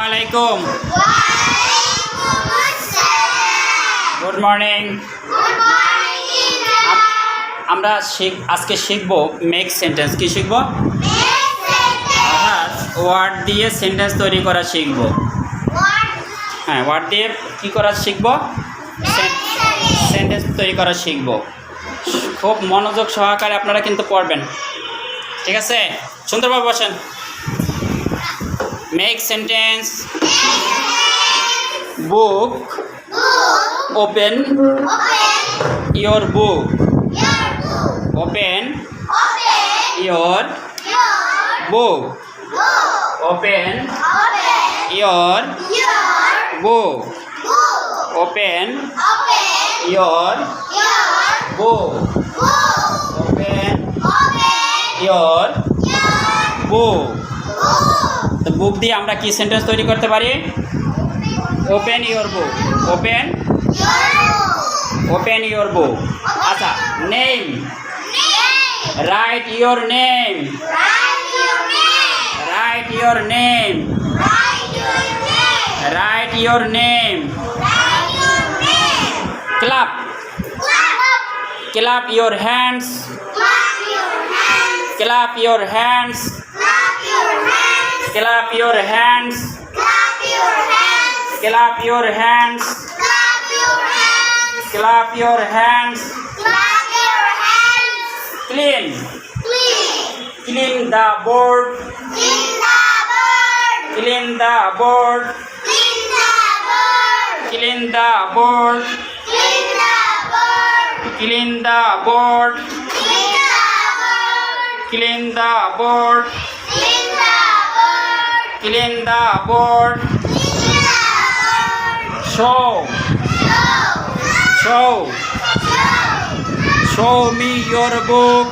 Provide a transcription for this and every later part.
আলাইকুম good morning আমরা শিখ আজকে শিখব মেক সেন্টেন্স কি শিখব? অর্থাৎ ওয়ার্ড দিয়ে সেন্টেন্স তৈরি করা শিখব। হ্যাঁ ওয়ার্ড দিয়ে কি করা শিখব? সেন্টেন্স তৈরি করা শিখব। খুব মনোযোগ সহকারে আপনারা কিন্তু পড়বেন। ঠিক আছে? সুন্দরভাবে বসেন। Make sentence. Book. Open. Your book. Open. Your book. Open. Your book. Open. Your book. Open. Your book. তো বুক দিয়ে আমরা কি সেন্টেন্স তৈরি করতে পারি open your book open open your book আচ্ছা name write your name write your name write your name club Clap your hands. Clap your hands. Clap your hands. Clap your hands. Clap your hands. Clap your hands. Clean. Clean. Clean the board. Clean the board. Clean the board. Clean the board. Clean the board. Clean the board. Clean the board. Clean the board. Clean the board. Clean the board show show show me your book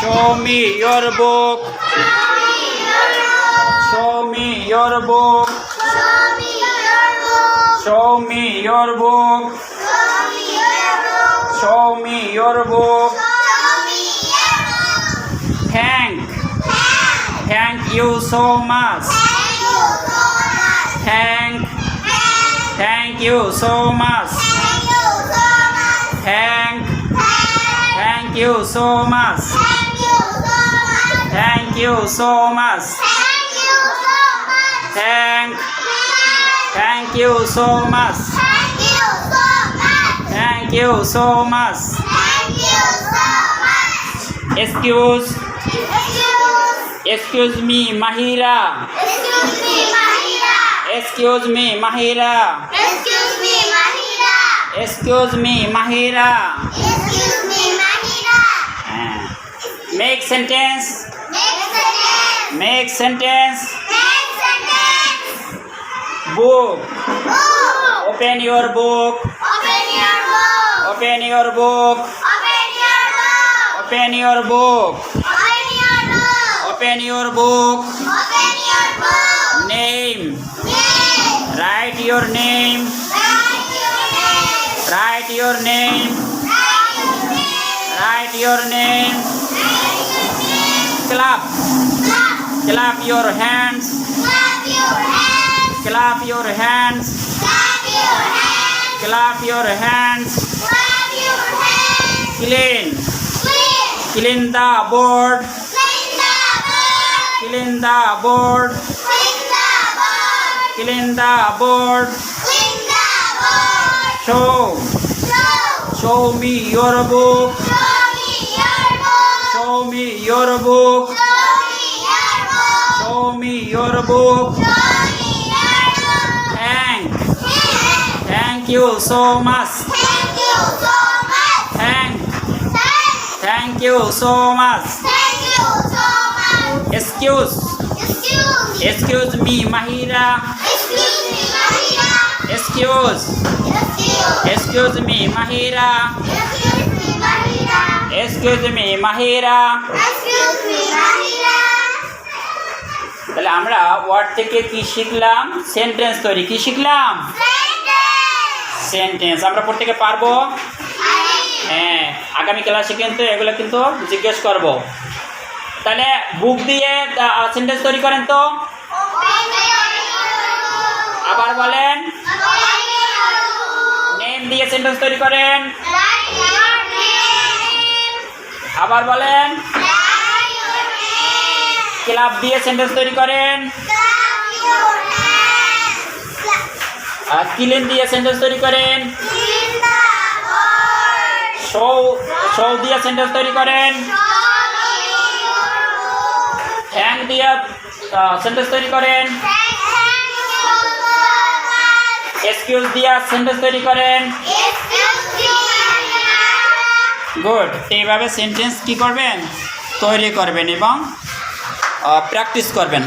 show me your book show me your book show me your book show me your book thank you so much. thank you so. Thank you so much thank you, so must hang. Thank you so much. thank you so must thank you so much thank you, so must thank you so much thank you so much thank thank you so much thank you so much excuse excuse me mahira excuse me mahira excuse me mahira হ্যাঁ ah. make sentence. Make sentence. Make sentence. Make sentence. book. Open your book. Open your book. Open your book. Open your book name. Name. write your name. Write your name. Write your name. Write your name. clap. Clap Clap your hands. Clap your hands. Clap your hands. Clean. Clean the board clean the board clean the board show. Show. Show me your book. Show me your book. Show me your book. Show me your book! Show me your book! thank thank you so much. Thank thank you so much excuse. Excuse. Me mahira. Excuse excuse. Me mahira. Excuse me mahira. তাহলে আমরা word থেকে কি শিখলাম? Sentence তৈরি কি শিখলাম? Sentence আমরা প্রত্যেকে পারব? হ্যাঁ আগামী ক্লাসে কিন্তু এগুলো কিন্তু জিজ্ঞেস করব। তাহলে বুক দিয়ে সেন্টেন্স তৈরি করেন তো। আবার বলেন। নেম দিয়ে সেন্টেন্স তৈরি করেন। আবার বলেন। ক্লাব দিয়ে সেন্টেন্স তৈরি করেন। কিলেন দিয়ে সেন্টেন্স তৈরি করেন। সৌ সৌ দিয়ে সেন্টেন্স তৈরি করেন। হ্যাং দিয়ে সেন্টেন্স তৈরি করেন। এক্সকিউজ দিয়ে সেন্টেন্স তৈরি করেন। গুড এইভাবে সেন্টেন্স কি করবেন? তৈরি করবেন এবং প্র্যাকটিস করবেন।